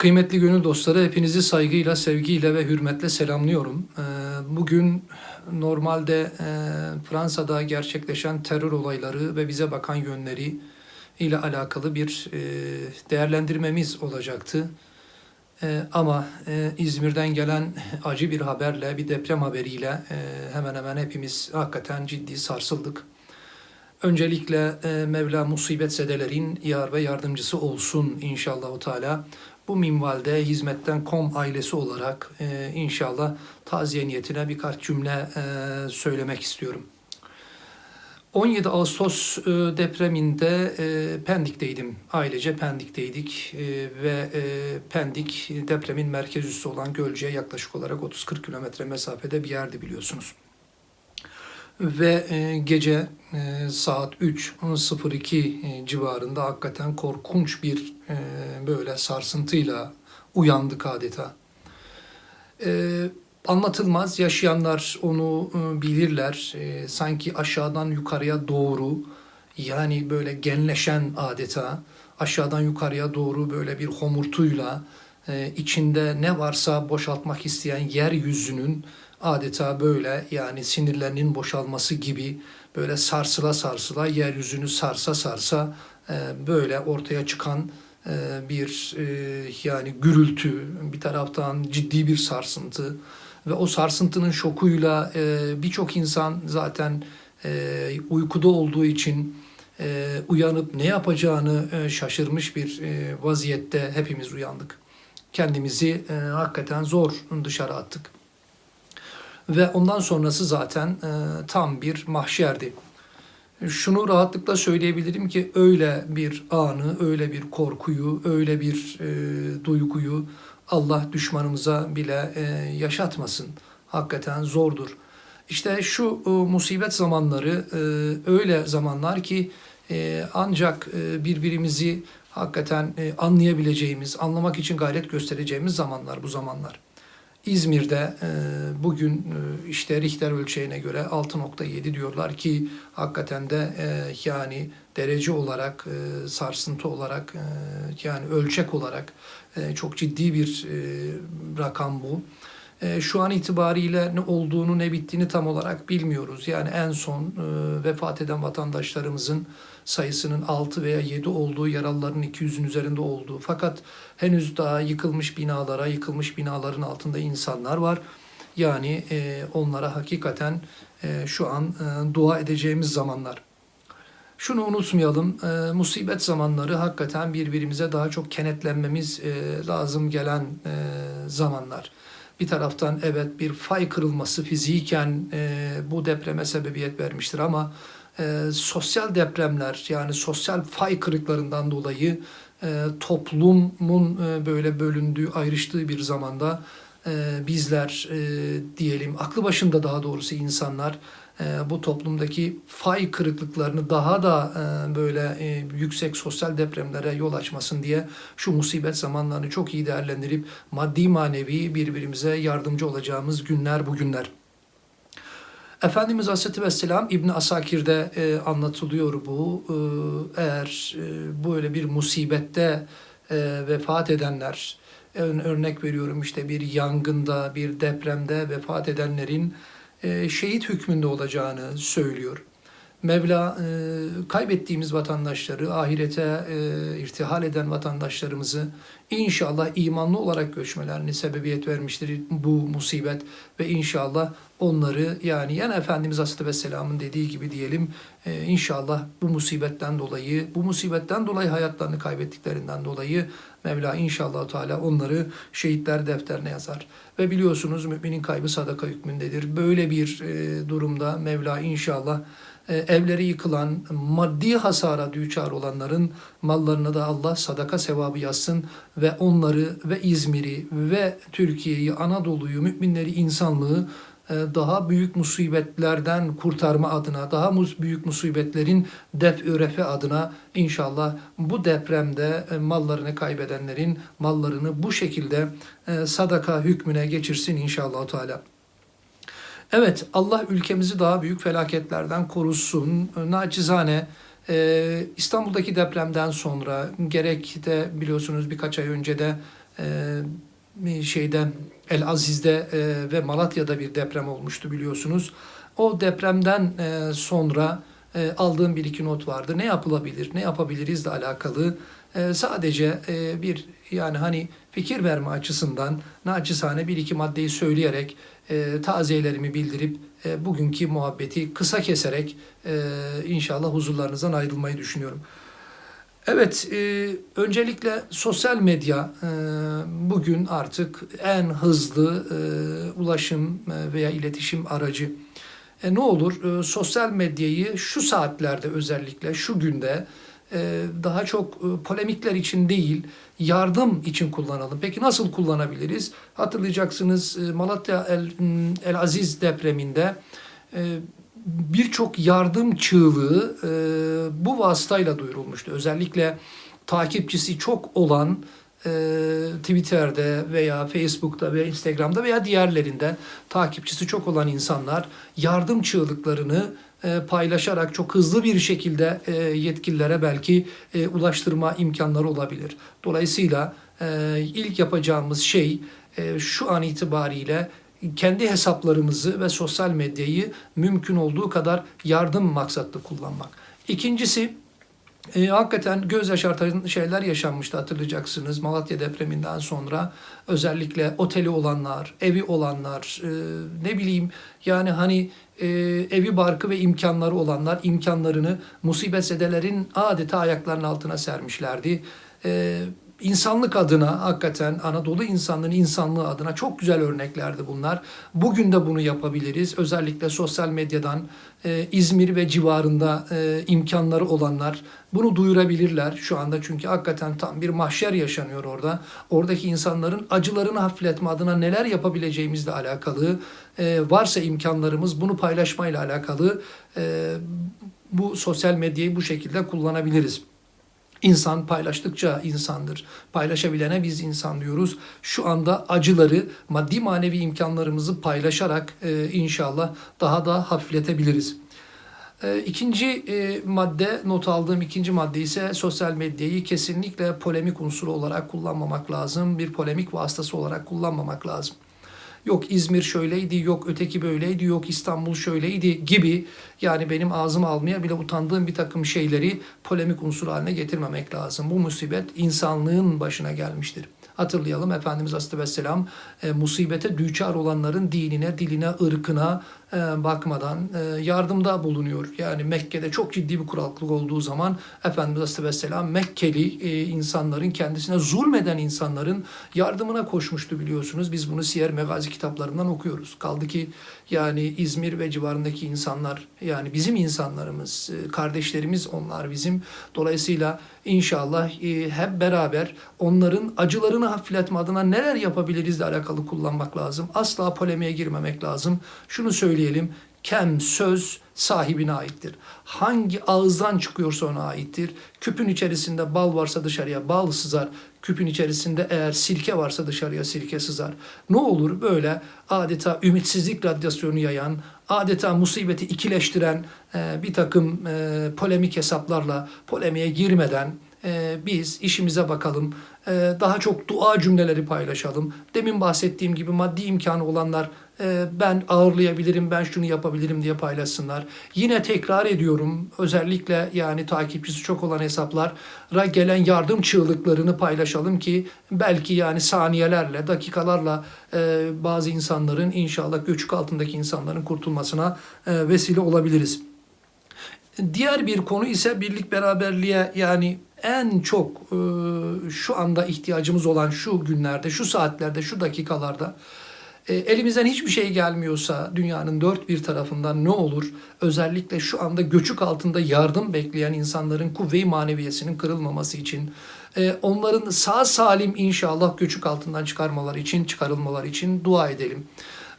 Kıymetli gönül dostları hepinizi saygıyla, sevgiyle ve hürmetle selamlıyorum. Ee, Bugün normalde e, Fransa'da gerçekleşen terör olayları ve bize bakan yönleri ile alakalı bir e, değerlendirmemiz olacaktı. E, Ama İzmir'den gelen acı bir haberle, bir deprem haberiyle hemen hemen hepimiz hakikaten ciddi sarsıldık. Öncelikle Mevla musibet zedelerin yar ve yardımcısı olsun inşallah Teala. Bu minvalde hizmetten kom ailesi olarak e, inşallah taziye niyetine birkaç cümle e, söylemek istiyorum. 17 Ağustos e, depreminde e, Pendik'teydim. Ailece Pendik'teydik e, ve e, Pendik depremin merkez üssü olan Gölce'ye yaklaşık olarak 30-40 kilometre mesafede bir yerdi biliyorsunuz. Ve e, gece e, saat 3.02 e, civarında hakikaten korkunç bir böyle sarsıntıyla uyandık adeta. Anlatılmaz, yaşayanlar onu bilirler. Sanki aşağıdan yukarıya doğru yani böyle genleşen adeta aşağıdan yukarıya doğru böyle bir homurtuyla içinde ne varsa boşaltmak isteyen yeryüzünün adeta böyle yani sinirlerinin boşalması gibi böyle sarsıla sarsıla yeryüzünü sarsa sarsa e, böyle ortaya çıkan e, bir e, yani gürültü bir taraftan ciddi bir sarsıntı ve o sarsıntının şokuyla e, birçok insan zaten e, uykuda olduğu için e, uyanıp ne yapacağını e, şaşırmış bir e, vaziyette hepimiz uyandık. Kendimizi e, hakikaten zor dışarı attık. Ve ondan sonrası zaten e, tam bir mahşerdi. Şunu rahatlıkla söyleyebilirim ki öyle bir anı, öyle bir korkuyu, öyle bir e, duyguyu Allah düşmanımıza bile e, yaşatmasın. Hakikaten zordur. İşte şu e, musibet zamanları e, öyle zamanlar ki e, ancak e, birbirimizi hakikaten e, anlayabileceğimiz, anlamak için gayret göstereceğimiz zamanlar bu zamanlar. İzmir'de e, bugün e, işte Richter ölçeğine göre 6.7 diyorlar ki hakikaten de e, yani derece olarak sarsıntı olarak yani ölçek olarak çok ciddi bir rakam bu. E, şu an itibariyle ne olduğunu ne bittiğini tam olarak bilmiyoruz. Yani en son e, vefat eden vatandaşlarımızın sayısının 6 veya 7 olduğu, yaralıların 200'ün üzerinde olduğu. Fakat henüz daha yıkılmış binalara, yıkılmış binaların altında insanlar var. Yani e, onlara hakikaten şu an dua edeceğimiz zamanlar. Şunu unutmayalım, e, musibet zamanları hakikaten birbirimize daha çok kenetlenmemiz e, lazım gelen e, zamanlar. Bir taraftan evet bir fay kırılması fiziken e, bu depreme sebebiyet vermiştir ama e, sosyal depremler yani sosyal fay kırıklarından dolayı e, toplumun e, böyle bölündüğü, ayrıştığı bir zamanda e, bizler e, diyelim aklı başında daha doğrusu insanlar bu toplumdaki fay kırıklıklarını daha da e, böyle e, yüksek sosyal depremlere yol açmasın diye şu musibet zamanlarını çok iyi değerlendirip maddi manevi birbirimize yardımcı olacağımız günler bugünler. Efendimiz Aleyhisselatü Vesselam İbni Asakir'de e, anlatılıyor bu. E, eğer e, böyle bir musibette e, vefat edenler, ör- örnek veriyorum işte bir yangında, bir depremde vefat edenlerin e, şehit hükmünde olacağını söylüyor. Mevla e, kaybettiğimiz vatandaşları, ahirete e, irtihal eden vatandaşlarımızı inşallah imanlı olarak göçmelerini sebebiyet vermiştir bu musibet ve inşallah onları yani yani Efendimiz Aleyhisselatü Vesselam'ın dediği gibi diyelim e, inşallah bu musibetten dolayı, bu musibetten dolayı hayatlarını kaybettiklerinden dolayı Mevla inşallah Teala onları şehitler defterine yazar. Ve biliyorsunuz müminin kaybı sadaka hükmündedir. Böyle bir e, durumda Mevla inşallah evleri yıkılan, maddi hasara düçar olanların mallarına da Allah sadaka sevabı yazsın ve onları ve İzmir'i ve Türkiye'yi, Anadolu'yu, müminleri, insanlığı e, daha büyük musibetlerden kurtarma adına, daha büyük musibetlerin def örefe adına inşallah bu depremde e, mallarını kaybedenlerin mallarını bu şekilde e, sadaka hükmüne geçirsin inşallah Teala. Evet Allah ülkemizi daha büyük felaketlerden korusun. Naçizane e, İstanbul'daki depremden sonra gerek de biliyorsunuz birkaç ay önce de e, şeyden El Aziz'de e, ve Malatya'da bir deprem olmuştu biliyorsunuz. O depremden e, sonra e, aldığım bir iki not vardı. Ne yapılabilir, ne yapabiliriz de alakalı. E, sadece e, bir yani hani fikir verme açısından naçizane bir iki maddeyi söyleyerek e, taziyelerimi bildirip e, bugünkü muhabbeti kısa keserek e, inşallah huzurlarınızdan ayrılmayı düşünüyorum. Evet, e, öncelikle sosyal medya e, bugün artık en hızlı e, ulaşım e, veya iletişim aracı. E, ne olur e, sosyal medyayı şu saatlerde özellikle şu günde daha çok e, polemikler için değil yardım için kullanalım. Peki nasıl kullanabiliriz? Hatırlayacaksınız e, Malatya El, El Aziz depreminde e, birçok yardım çığlığı e, bu vasıtayla duyurulmuştu. Özellikle takipçisi çok olan e, Twitter'de veya Facebook'ta veya Instagram'da veya diğerlerinde takipçisi çok olan insanlar yardım çığlıklarını e, paylaşarak çok hızlı bir şekilde e, yetkililere belki e, ulaştırma imkanları olabilir. Dolayısıyla e, ilk yapacağımız şey e, şu an itibariyle kendi hesaplarımızı ve sosyal medyayı mümkün olduğu kadar yardım maksatlı kullanmak. İkincisi e, hakikaten göz yaşartan şeyler yaşanmıştı hatırlayacaksınız Malatya depreminden sonra özellikle oteli olanlar, evi olanlar, e, ne bileyim yani hani e, evi barkı ve imkanları olanlar imkanlarını musibetsedilerin adeta ayaklarının altına sermişlerdi. E, insanlık adına hakikaten Anadolu insanlığının insanlığı adına çok güzel örneklerdi bunlar. Bugün de bunu yapabiliriz. Özellikle sosyal medyadan e, İzmir ve civarında e, imkanları olanlar bunu duyurabilirler şu anda. Çünkü hakikaten tam bir mahşer yaşanıyor orada. Oradaki insanların acılarını hafifletme adına neler yapabileceğimizle alakalı e, varsa imkanlarımız bunu paylaşmayla alakalı e, bu sosyal medyayı bu şekilde kullanabiliriz. İnsan paylaştıkça insandır. Paylaşabilene biz insan diyoruz. Şu anda acıları, maddi manevi imkanlarımızı paylaşarak e, inşallah daha da hafifletebiliriz. E, ikinci e, madde, not aldığım ikinci madde ise sosyal medyayı kesinlikle polemik unsuru olarak kullanmamak lazım. Bir polemik vasıtası olarak kullanmamak lazım yok İzmir şöyleydi, yok öteki böyleydi, yok İstanbul şöyleydi gibi yani benim ağzım almaya bile utandığım bir takım şeyleri polemik unsur haline getirmemek lazım. Bu musibet insanlığın başına gelmiştir. Hatırlayalım Efendimiz Aleyhisselam e, musibete düçar olanların dinine, diline, ırkına bakmadan e, yardımda bulunuyor. Yani Mekke'de çok ciddi bir kuraklık olduğu zaman Efendimiz Aleyhisselam Mekkeli e, insanların kendisine zulmeden insanların yardımına koşmuştu biliyorsunuz. Biz bunu Siyer Megazi kitaplarından okuyoruz. Kaldı ki yani İzmir ve civarındaki insanlar yani bizim insanlarımız, e, kardeşlerimiz onlar bizim. Dolayısıyla inşallah e, hep beraber onların acılarını hafifletme adına neler yapabiliriz de alakalı kullanmak lazım. Asla polemiğe girmemek lazım. Şunu söyleyelim. Kem söz sahibine aittir. Hangi ağızdan çıkıyorsa ona aittir. Küpün içerisinde bal varsa dışarıya bal sızar. Küpün içerisinde eğer sirke varsa dışarıya sirke sızar. Ne olur böyle adeta ümitsizlik radyasyonu yayan, adeta musibeti ikileştiren e, bir takım e, polemik hesaplarla polemiğe girmeden e, biz işimize bakalım. E, daha çok dua cümleleri paylaşalım. Demin bahsettiğim gibi maddi imkanı olanlar ben ağırlayabilirim, ben şunu yapabilirim diye paylaşsınlar. Yine tekrar ediyorum özellikle yani takipçisi çok olan hesaplara gelen yardım çığlıklarını paylaşalım ki belki yani saniyelerle, dakikalarla e, bazı insanların inşallah göçük altındaki insanların kurtulmasına e, vesile olabiliriz. Diğer bir konu ise birlik beraberliğe yani en çok e, şu anda ihtiyacımız olan şu günlerde, şu saatlerde, şu dakikalarda e, elimizden hiçbir şey gelmiyorsa dünyanın dört bir tarafından ne olur? Özellikle şu anda göçük altında yardım bekleyen insanların kuvve-i maneviyesinin kırılmaması için, e, onların sağ salim inşallah göçük altından çıkarmaları için, çıkarılmaları için dua edelim.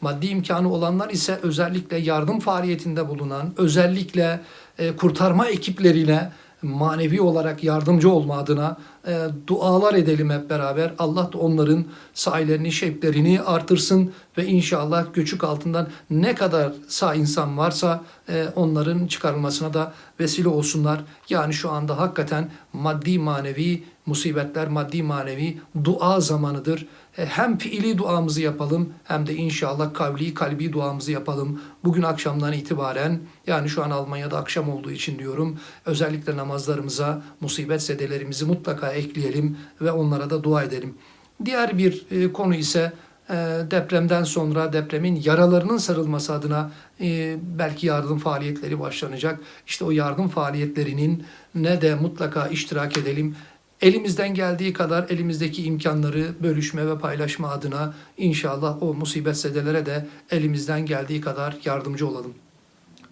Maddi imkanı olanlar ise özellikle yardım faaliyetinde bulunan, özellikle e, kurtarma ekiplerine manevi olarak yardımcı olma adına e, dualar edelim hep beraber. Allah da onların sayelerini, şevklerini artırsın ve inşallah göçük altından ne kadar sağ insan varsa e, onların çıkarılmasına da vesile olsunlar. Yani şu anda hakikaten maddi manevi musibetler, maddi manevi dua zamanıdır. E, Hem fiili duamızı yapalım hem de inşallah kavli kalbi duamızı yapalım. Bugün akşamdan itibaren yani şu an Almanya'da akşam olduğu için diyorum özellikle namazlarımıza musibet zedelerimizi mutlaka ekleyelim ve onlara da dua edelim. Diğer bir e, konu ise e, depremden sonra depremin yaralarının sarılması adına belki yardım faaliyetleri başlanacak. İşte o yardım faaliyetlerinin ne de mutlaka iştirak edelim. Elimizden geldiği kadar elimizdeki imkanları bölüşme ve paylaşma adına inşallah o musibet zedelere de elimizden geldiği kadar yardımcı olalım.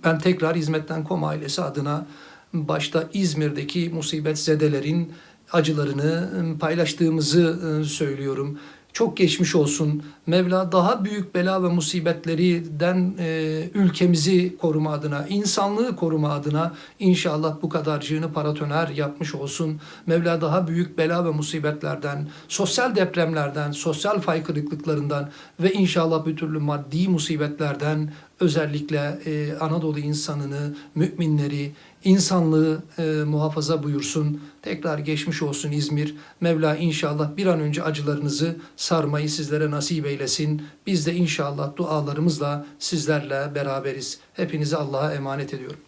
Ben tekrar Hizmetten Kom ailesi adına başta İzmir'deki musibet zedelerin acılarını ıı, paylaştığımızı ıı, söylüyorum. Çok geçmiş olsun. Mevla daha büyük bela ve musibetlerden e, ülkemizi koruma adına, insanlığı koruma adına inşallah bu kadarcığını paratoner yapmış olsun. Mevla daha büyük bela ve musibetlerden, sosyal depremlerden, sosyal faykırıklıklarından ve inşallah bir türlü maddi musibetlerden özellikle e, Anadolu insanını, müminleri, insanlığı e, muhafaza buyursun. Tekrar geçmiş olsun İzmir. Mevla inşallah bir an önce acılarınızı sarmayı sizlere nasip eylesin. Biz de inşallah dualarımızla sizlerle beraberiz. Hepinizi Allah'a emanet ediyorum.